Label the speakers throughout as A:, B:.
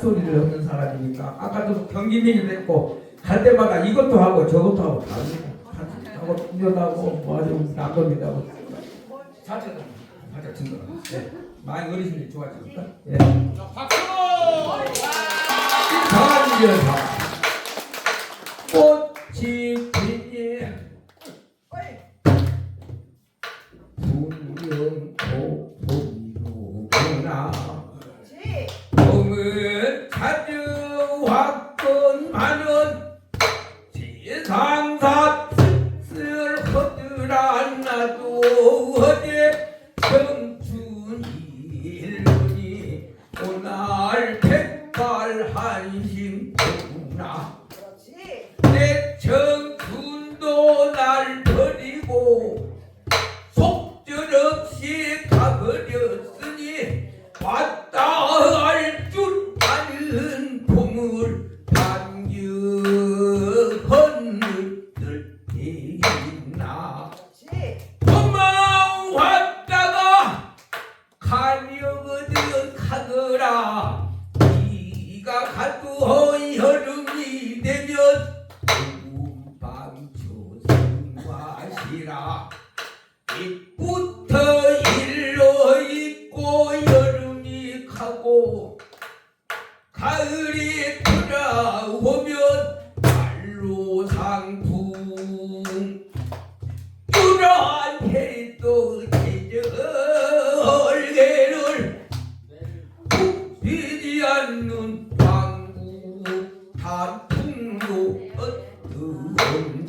A: 잔소리를 없는 사람이니까 아까도 경기민이 됐고 갈 때마다 이것도 하고 저것도 하고 다 하고 운전하고 뭐 아주 남겁니다고 자체도 가져 친 거라. 예. 많이 어르신들이 좋아지니까. 예. 강한지여사 왔건만은 세상사 뜻을 허들아 나도 어제 청춘이 일분이 오날 백발 한심구나 내 청 봄을 반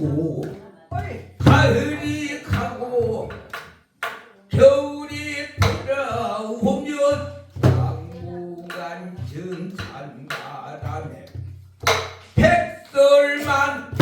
A: 어두운고 가을이 가고 겨울이 돌아오면 당분간 정찬바람에 백설만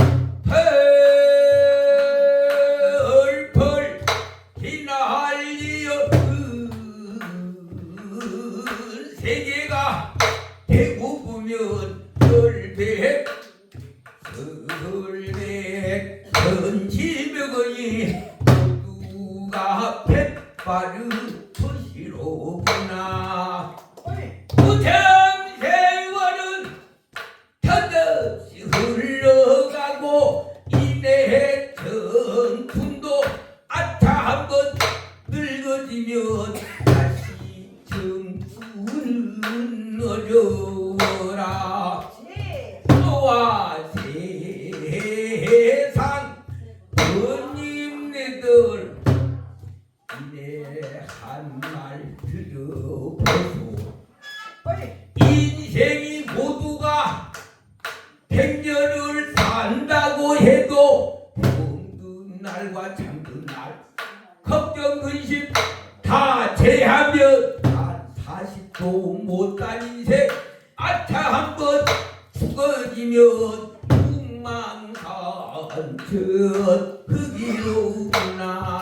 A: 설배 전지벽의 모두가 백발의 도시로 날과 잠든 날. 걱정 근심 다 제하면 단 40도 못단 인생. 아차 한번 죽어지면 북망산천 흙이로구나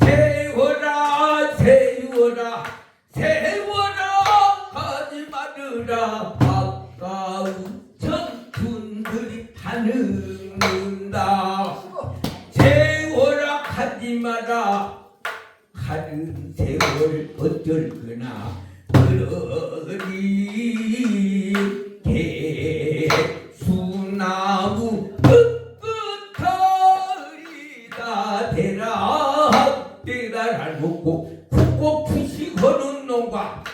A: 세워라 세워라 세워라 하지 말으라 아까운 청춘들이 타는다. 세워라 하지 마라. 가는 세월 어쩔 거나? 그러니 대달할 먹고 붓고 푸시거는 농과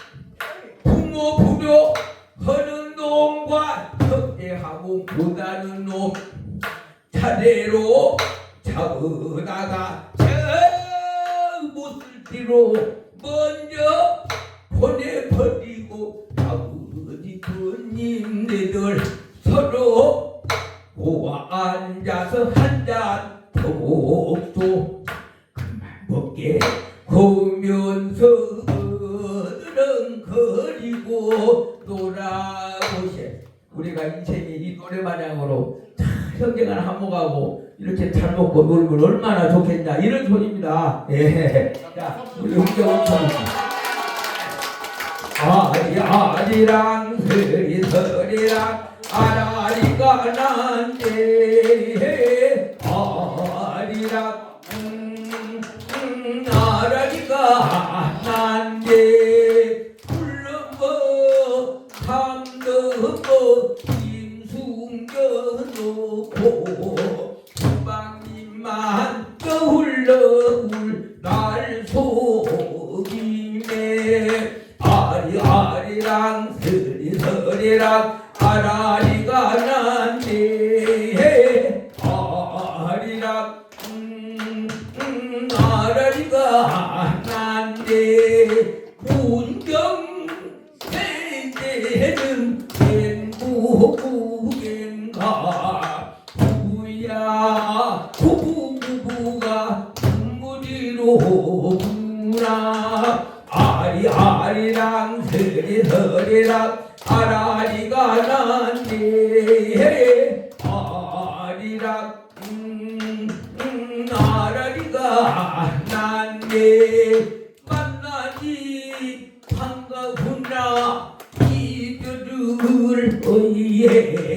A: 부모 부려 하는 놈과 협대하고 못하는 놈 차례로 잡으다가 저 못쓸기로 먼저 보내버리고 아버지 부님네들 서로 모아 앉아서 한잔 먹게 보면서 드렁거리고 놀아보세 우리가 인생이 이 노래 마냥으로 참 형제간 한몫하고 이렇게 잘 먹고 놀면 얼마나 좋겠냐. 이런 소리입니다. 예. 자 우리 홍정원 참 아디 아디랑 서리 서리랑 아라리가 난데 아리아리랑 스리스리랑 아라리가 난 서리서리랑 아라리가 난데 아리랑 음, 음, 아라리가 난데 만나니 반가구나. 이별을 어예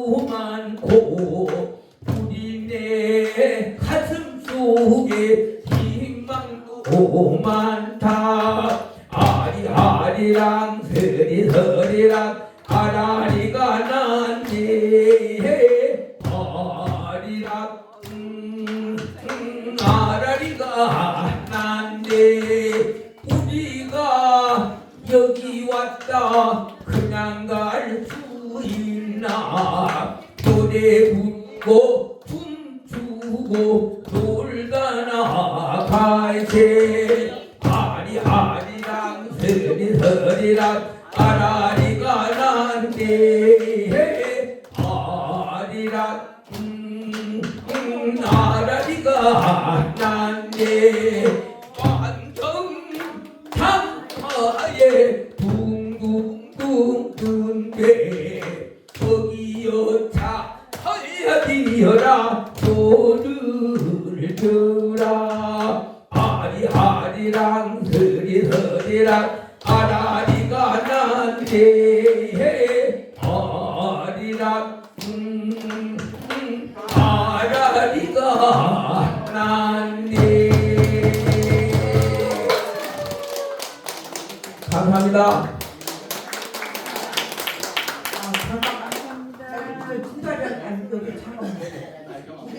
A: 단별도 많고 우리 내 가슴 속에 희망도 많 부르고 춤추고 놀다 나가세 아리아리랑 서리서리랑 아라리가 난데 아리랑 음, 음, 아라리가 난데 뛰어라 소를 들라. 아리아리랑 서리서리랑 아라리가 난데 아리랑 음, 음, 아라리가 난데 감사합니다.